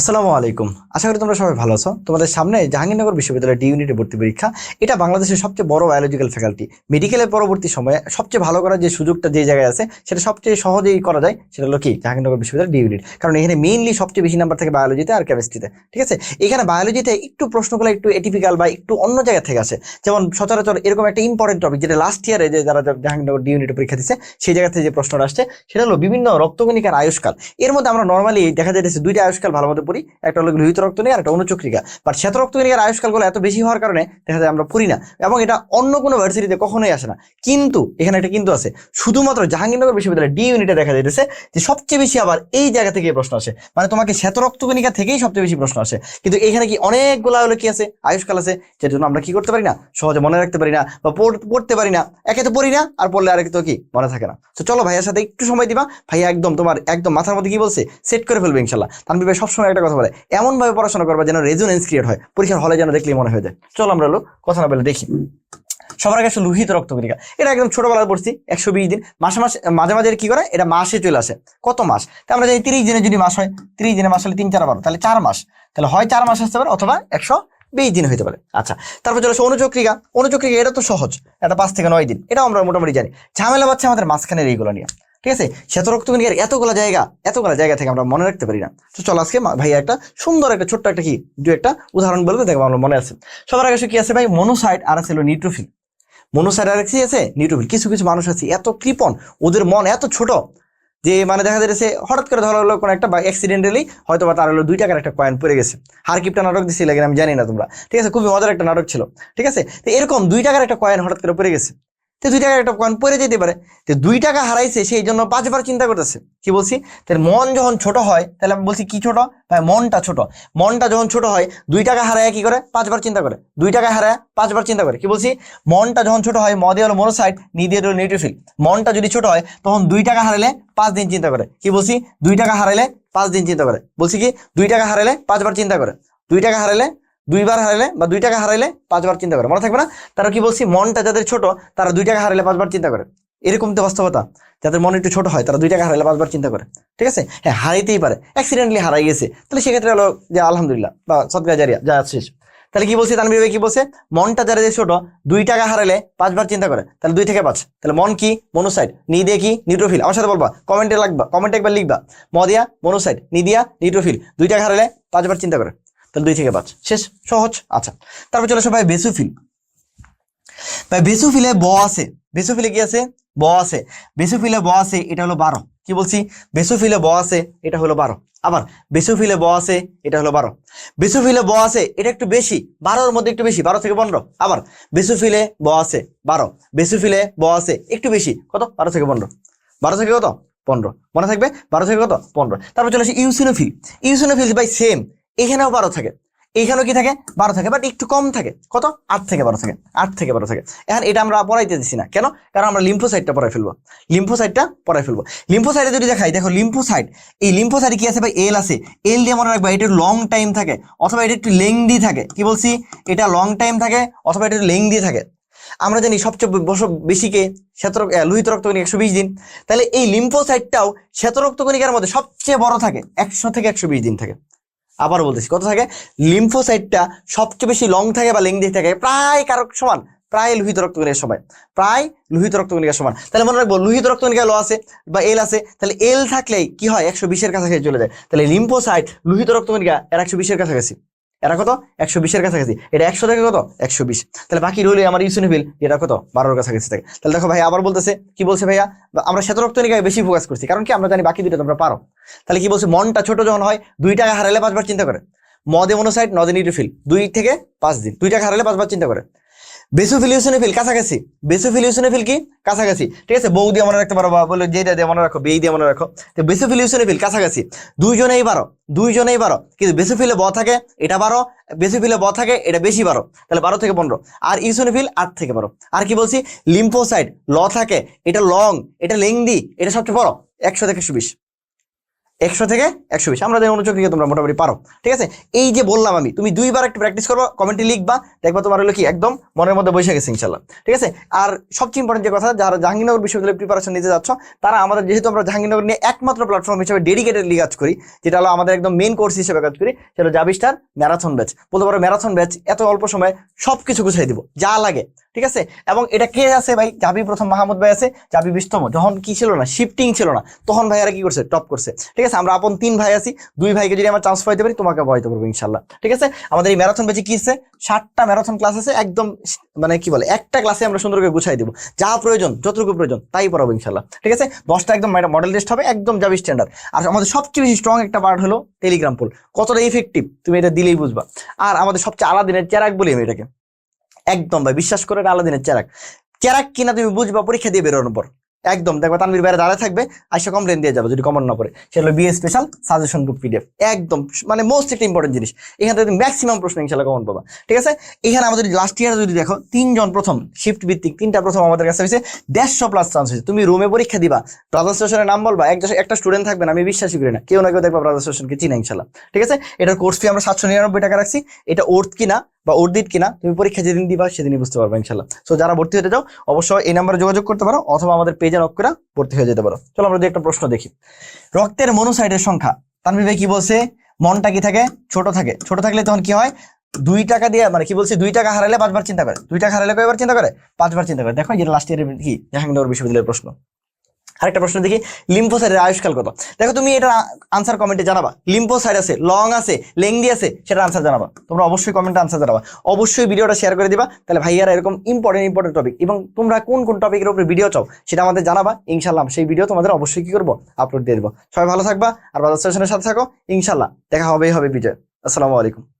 আসসালামু আলাইকুম। আশা করি তোমরা সবাই ভালো আছো। তোমাদের সামনে জাহাঙ্গীরনগর বিশ্ববিদ্যালয়ের ডি ইউনিটের ভর্তি পরীক্ষা। এটা বাংলাদেশের সবচেয়ে বড় বায়োলজিক্যাল ফ্যাকাল্টি মেডিকেলের পরবর্তী সময়ে সবচেয়ে ভালো করার যে সুযোগটা যে জায়গায় আছে, সেটা সবচেয়ে সহজেই করা যায়, সেটা হলো কি? জাহাঙ্গীরনগর বিশ্ববিদ্যালয় ডি ইউনিট কারণ এখানে মেইনলি সবচেয়ে বেশি নাম্বার থাকে বায়োলজিতে আর কেমিস্ট্রিতে ঠিক আছে? এখানে বায়োলজিতে একটু প্রশ্নগুলো একটু এটিপিক্যাল বা একটু অন্য জায়গা থেকে আসে। যেমন সচরাচর এরকম একটা ইম্পর্টেন্ট টপিক যেটা লাস্ট ইয়ারে যে যারা জাহাঙ্গীরনগর ডি ইউনিটে পরীক্ষা দিচ্ছে সেই জায়গা থেকে যে প্রশ্নটা আসছে, সেটা হলো বিভিন্ন রক্তকণিকার আয়ুষ্কাল। এর মধ্যে আমরা নর্মালি দেখা যাইতেছে দুইটা আয়ুষ্কাল ভালো মতো পড়ি একটা হলো লোহিত রক্তনিকা আর একটা অনুচক্রিকা বাট শ্বেত রক্তনিকার আয়ুষ্কালগুলো এত বেশি হওয়ার কারণে দেখা যায় আমরা পড়ি না। এবং এটা অন্য কোনো ভার্সিটিতে কখনোই আসে না। কিন্তু এখানে একটা কিন্তু আছে। শুধুমাত্র জাহাঙ্গীরনগর বিশ্ববিদ্যালয় ডি ইউনিটে দেখা যাইতেছে যে সবচেয়ে বেশি আবার এই জায়গা থেকে প্রশ্ন আসে। মানে তোমাকে শ্বেত রক্তকণিকা থেকেই সবচেয়ে বেশি প্রশ্ন আসে। কিন্তু এখানে কি অনেকগুলা হলো কি আছে? আয়ুষ্কাল আছে। যেটার জন্য আমরা কি করতে পারি না? সহজে মনে রাখতে পারি না বা পড়- পড়তে পারি না। একে তো পড়ি না আর পড়লে আরেক তো কি? মনে থাকে না। তো চলো ভাইয়ের সাথে একটু সময় দিবা। ভাইয়া একদম তোমার একদম মাথার মধ্যে কি বলছে? সেট করে ফেলবে ইনশাল্লাহ। তানবি ভাই সবসময় একটা কথা বলে এমন ভাবে পড়াশোনা করবা যেন রেজুনেন্স ক্রিয়েট হয়, পরীক্ষার হলে যেন দেখলেই মনে হয়ে যায়। চলো আমরা কথা না বলে দেখি। সবার আগে আসলে লোহিত রক্তকণিকা এটা একদম ছোটবেলায় পড়ছি, একশো বিশ দিন। মাসে মাসে, মাঝে মাঝে কি করে? এটা মাসে চলে আসে। কত মাস? তা আমরা জানি তিরিশ দিনে যদি মাস হয়, তিরিশ দিনে মাস হলে তিন, চার, বারো। তাহলে চার মাস। তাহলে হয় চার মাস আসতে পারে অথবা একশো বিশ দিন হইতে পারে। আচ্ছা তারপর চলে আসে অনুচক্রিকা। অনুচক্রিকা এটা তো সহজ, এটা পাঁচ থেকে নয় দিন। এটাও আমরা মোটামুটি জানি। ঝামেলা বাচ্চা আমাদের মাঝখানের এইগুলো নিয়ে। ঠিক আছে? শ্বেত রক্তকণিকার এতগুলো জায়গা এতগুলো জায়গা থেকে আমরা মনে রাখতে পারি না। তো চলো আজকে ভাইয়া একটা সুন্দর একটা ছোট্ট একটা কি, দু একটা উদাহরণ বলবে দেখব আমার মনে আছে। সবার আগে কি আছে ভাই মনোসাইট আর আছে নিউট্রোফিল। মনোসাইট আর কি আছে? নিউট্রোফিল। কিছু কিছু মানুষ আছে, এত কৃপণ, ওদের মন এত ছোট যে মানে দেখা যাচ্ছে হঠাৎ করে ধরা হলো কোনো একটা বা অ্যাক্সিডেন্টালি হয়তো বা তার হলো দুই টাকার একটা কয়েন পড়ে গেছে। হারকিপটা নাটক দিছিল আমি জানি না তোমরা। ঠিক আছে? খুবই মজার একটা নাটক ছিল। ঠিক আছে? তো এরকম দুই টাকার একটা কয়েন হঠাৎ করে পড়ে গেছে। তো দুই টাকার একটা কয়েন পড়ে যেতে পারে। তো দুই টাকা হারাইছে, সেই জন্য পাঁচবার চিন্তা করতেছে। কি বলছি? তাহলে মন যখন ছোট হয়, তাহলে আমি বলছি কি ছোট? ভাই মনটা ছোট। মনটা যখন ছোট হয়, দুই টাকা হারায় কি করে? পাঁচবার চিন্তা করে। দুই টাকা হারায় পাঁচবার চিন্তা করে। কি বলছি? মনটা যখন ছোট হয়, মদে হলো মনোসাইট, নিদে হলো নিউট্রিফিল মনটা যদি ছোট হয়, তখন দুই টাকা হারালে পাঁচ দিন চিন্তা করে। কি বলছি? দুই টাকা হারালে পাঁচ দিন চিন্তা করে। বলছি কি? দুই টাকা হারালে পাঁচবার চিন্তা করে। দুই টাকা হারালে দুইবার হারালে বা দুই টাকা হারাইলে পাঁচবার চিন্তা করে। মনে থাকবে না? তারা কি বলছি, মনটা যাদের ছোট, তারা দুই টাকা হারাইলে পাঁচবার চিন্তা করে। এরকম তো বাস্তবতা। যাদের মন একটু ছোট হয়, তারা দুই টাকা হারাইলে পাঁচবার চিন্তা করে। ঠিক আছে? হ্যাঁ হারাইতেই পারে। অ্যাক্সিডেন্টলি হারাই গেছে। তাহলে সেক্ষেত্রে হলো যে আলহামদুলিল্লাহ বা সদগা জারিয়া, যা শেষ। তাহলে কি বলছি তানবীর ভাই? কি বলছে? মনটা যারা যে ছোট, দুই টাকা হারালে পাঁচবার চিন্তা করে। তাহলে দুই থেকে পাঁচ। তাহলে মন কি? মনোসাইড। নিদিয়া কি? নিউট্রোফিল। আমার সাথে বলবা। কমেন্টে লাগবা। কমেন্টে একবার লিখবা। মদিয়া, মনোসাইড। নিদিয়া, নিউট্রোফিল। দুই টাকা হারালে পাঁচবার চিন্তা করে। তাহলে দুই থেকে পাঁচ। শেষ? সহজ? আচ্ছা। তারপর চলে আসো ভাই বেসুফিল। ভাই বেসুফিলে ব আছে। বেসুফিলে কি আছে? ব আছে। বেসুফিলে ব আছে, এটা হলো বারো। কি বলছি? বেসুফিলে ব আছে, এটা হলো বারো। আবার, বেসুফিলে ব আছে, এটা হলো বারো। বেসুফিলে ব আছে, এটা একটু বেশি। বারোর মধ্যে একটু বেশি, বারো থেকে পনেরো। আবার, বেসুফিলে ব আছে, বারো। বেসুফিলে ব আছে, একটু বেশি। কত? বারো থেকে পনেরো। বারো থেকে কত? পনেরো। মনে থাকবে? বারো থেকে কত? পনেরো। তারপর চলে আসি ইউসিনোফিল। ইউসিনোফিল ভাই সেম এখানেও বারো থাকে। এখানেও কি থাকে? বারো থাকে বাট একটু কম থাকে। কত? আট থেকে বারো থাকে। আট থেকে বারো থাকে। এখন এটা আমরা পড়াইতে দিচ্ছি না। কেন? কারণ আমরা লিম্ফোসাইটটা পড়াই ফেলব। লিম্ফোসাইটটা পড়াই ফেলব। লিম্ফোসাইটে যদি দেখাই দেখো লিম্ফোসাইট এই লিম্ফোসাইটে কি আছে ভাই? এল আছে। এল দিয়ে মনে রাখবা এটা লং টাইম থাকে। অথবা এটা একটু লেংদি থাকে। কি বলছি? এটা লং টাইম থাকে অথবা এটা একটু লেংদি থাকে। আমরা জানি সবচেয়ে বেশিকে শ্বেত রক্ত- আহ, লোহিত রক্তকণিকা একশো বিশ দিন। তাহলে এই লিম্ফোসাইটটাও শ্বেত রক্তকণিকার মধ্যে সবচেয়ে বড় থাকে। একশো থেকে একশো বিশ দিন থাকে। আবার বলতেছি, কত থাকে? লিম্ফোসাইটটা সবচেয়ে বেশি লং থাকে বা লেংদি থাকে, প্রায় কারক সমান, প্রায় লোহিত রক্তকণিকার সবাই, প্রায় লোহিত রক্তকণিকার সমান। তাহলে মনে রাখব, লোহিত রক্তকণিকা লো আছে বা এল আছে, তাহলে এল থাকলেই কি হয়? একশো বিশের কাছাকাছি চলে যায়। তাহলে লিম্ফোসাইট লোহিত রক্তকণিকা এর একশো বিশের কাছাকাছি। এরা কত? একশো বিশের কাছাকাছি। এটা একশো থেকে কত? একশো বিশ। তাহলে বাকি রইলে আমার ইউসিনোফিল এটা কত? বারোর কাছাকাছি থাকে। তাহলে দেখো ভাই আবার বলতেছে, কি বলছে ভাইয়া? আমরা শ্বেত রক্তনিকায় বেশি ফোকাস করছি, কারণ কি? আমরা জানি বাকি দুটো তোমরা পারো। তাহলে কি বলছে? মনটা ছোট যখন হয়, দুই টাকা হারালে পাঁচবার চিন্তা করে। মদে মনোসাইড নদে নিউট্রোফিল। দুই থেকে পাঁচ দিন। দুই টাকা হারালে পাঁচবার চিন্তা করে। বেসোফিল ইউসিনোফিল কাছাকাছি। বেসোফিল ইউসিনোফিল কি? কাছাকাছি। ঠিক আছে? বউ দিয়ে মনে রাখতে পারো বা বলে যেটা দিয়ে মনে রাখো, বেই দিয়ে মনে রাখো। তো বেসোফিল ইউসিনোফিল কাছাকাছি। দুইজনেই বারো দুইজনেই বারো কিন্তু বেসোফিলে ব থাকে, এটা বারো বেসোফিলে ব থাকে, এটা বেশি বারো তাহলে বারো থেকে পনেরো। আর ইউসিনোফিল আট থেকে বারো। আর কি বলছি? লিম্ফোসাইড ল থাকে, এটা লং, এটা লেংদি, এটা সবচেয়ে বড়, একশো থেকে একশো বিশ। একশো থেকে একশো বিশ। আমরা জানি অনুচক্রিয়া তোমরা মোটামুটি পারো। ঠিক আছে? এই যে বললাম আমি, তুমি দুইবার একটু প্র্যাকটিস করব কমেন্টে লিখবা, দেখবা তোমার হলো কি একদম মনের মধ্যে বসে গেছে ইনশাল্লাহ ঠিক আছে? আর সবচেয়ে ইম্পর্টেন্ট যে কথা, যারা জাহাঙ্গীরনগর বিশ্ববিদ্যালয়ে প্রিপারেশন নিতে যাচ্ছ, তারা আমাদের যেহেতু আমরা জাহাঙ্গীরনগর নিয়ে একমাত্র প্ল্যাটফর্ম হিসেবে ডেডিকেটেডলি কাজ করি, যেটা হলো আমাদের একদম মেন কোর্স হিসেবে কাজ করি, সেটা জাবিস্টার ম্যারাথন ব্যাচ বলতে পারো ম্যারাথন ব্যাচ এত অল্প সময়ে সবকিছু গুছাই দিব, যা লাগে। ঠিক আছে? এবং এটা কে আছে ভাই? জাবি প্রথম মাহমুদ ভাই আছে। জাবি বিস্তম যখন কি ছিল না শিফটিং ছিল না, তখন ভাইয়ারা কি করছে? টপ করছে। ঠিক আছে? আমরা আপন তিন ভাই আছি। দুই ভাইকে যদি আমার চান্স পাইতে পারি, তোমাকে পাইতে পারব ইনশাল্লাহ। ঠিক আছে? আমাদের এই ম্যারাথন ব্যাচে কি আছে ষাটটা ম্যারাথন ক্লাস আছে। একদম মানে কি বলে? একটা ক্লাসে আমরা সুন্দর করে গুছাই দিব। যা প্রয়োজন, যতটুকু প্রয়োজন, তাই পড়াবো ইনশাল্লাহ। ঠিক আছে? দশটা একদম মডেল টেস্ট হবে, একদম যাবি স্ট্যান্ডার্ড আর আমাদের সবচেয়ে বেশি স্ট্রং একটা পার্ট হলো টেলিগ্রাম পোল কতটা ইফেক্টিভ তুমি এটা দিলেই বুঝবা। আর আমাদের সবচেয়ে আলাদিনের চেরাক বলি আমি এটাকে। একদম ভাই, বিশ্বাস করে এটা আলাদিনের চেরাক। চেরাক কিনা তুমি বুঝবা, পরীক্ষা দিয়ে বেরোনোর পর। একদম, দেখবা তানবির বাইরে দাঁড়ায় থাকবে, আইসা কমপ্লেন দিয়ে যাবে, যদি কমন না সেটা হলো BA special suggestion book PDF একদম মানে মোস্ট একটা ইম্পর্টেন্ট জিনিস। এখান থেকে ম্যাক্সিমাম প্রশ্ন ইনশাল্লাহ কমন পাবা। ঠিক আছে? এখানে আমাদের লাস্ট ইয়ার যদি দেখো, তিনজন প্রথম শিফট ভিত্তিক, তিনটা প্রথম আমাদের কাছে হয়েছে, দেড়শো প্লাস চান্স হয়েছে। তুমি রুমে পরীক্ষা দিবা ব্রাদার স্টেশনের নাম বলবা একটা একটা স্টুডেন্ট থাকবে না, আমি বিশ্বাসই করি না। কেউ না কেউ দেখবা ব্রাদার স্টেশনকে চিনা ইনশাল্লাহ ঠিক আছে? এটার কোর্স ফি আমরা সাতশো নিরানব্বই টাকা রাখছি। এটা ওর্থ কিনা? বা অর্দিত কিনা, তুমি পরীক্ষা যেদিন দিবা সেদিনই বুঝতে পারবে ইনশাল্লাহ সো যারা ভর্তি হতে চাও, অবশ্যই এই নাম্বারে যোগাযোগ করতে পারো অথবা আমাদের পেজে নক করে ভর্তি হয়ে যেতে পারো। চলো, আমরা যদি একটা প্রশ্ন দেখি। রক্তের মনোসাইটের সংখ্যা তানভীর ভাই কি বলছে? মনটা কি থাকে? ছোট থাকে। ছোট থাকলে তখন কি হয়? দুই টাকা দিয়ে মানে কি বলছে? দুই টাকা হারালে পাঁচবার চিন্তা করে। দুই টাকা হারালে কয়বার চিন্তা করে? পাঁচবার চিন্তা করে। দেখো যেটা লাস্ট ইয়ারের কি? জাহাঙ্গীরনগর বিশ্ববিদ্যালয়ের প্রশ্ন। আরেকটা প্রশ্ন দেখি লিম্ফোসাইডের আয়ুষ্কাল কত? দেখো তুমি এটা আনসার কমেন্টে জানাবা। লিম্ফোসাইড আছে লং আছে লেংদি আছে সেটা আনসার জানাবা। তোমরা অবশ্যই কমেন্টে আনসার জানাবা। অবশ্যই ভিডিওটা শেয়ার করে দিবা। তাহলে ভাইয়ারা এরকম ইম্পর্টেন্ট ইম্পর্টেন্ট টপিক এবং তোমরা কোন কোন টপিকের উপরে ভিডিও চাও, সেটা আমাদের জানাবা। ইনশাল্লাহ সেই ভিডিও তোমাদের অবশ্যই কি করব? আপলোড দিয়ে দেবো। সবাই ভালো থাকবা, আর বাজার স্টেশনের সাথে থাকো। ইনশাল্লাহ দেখা হবেই হবে বিজয়। আসসালামু আলাইকুম।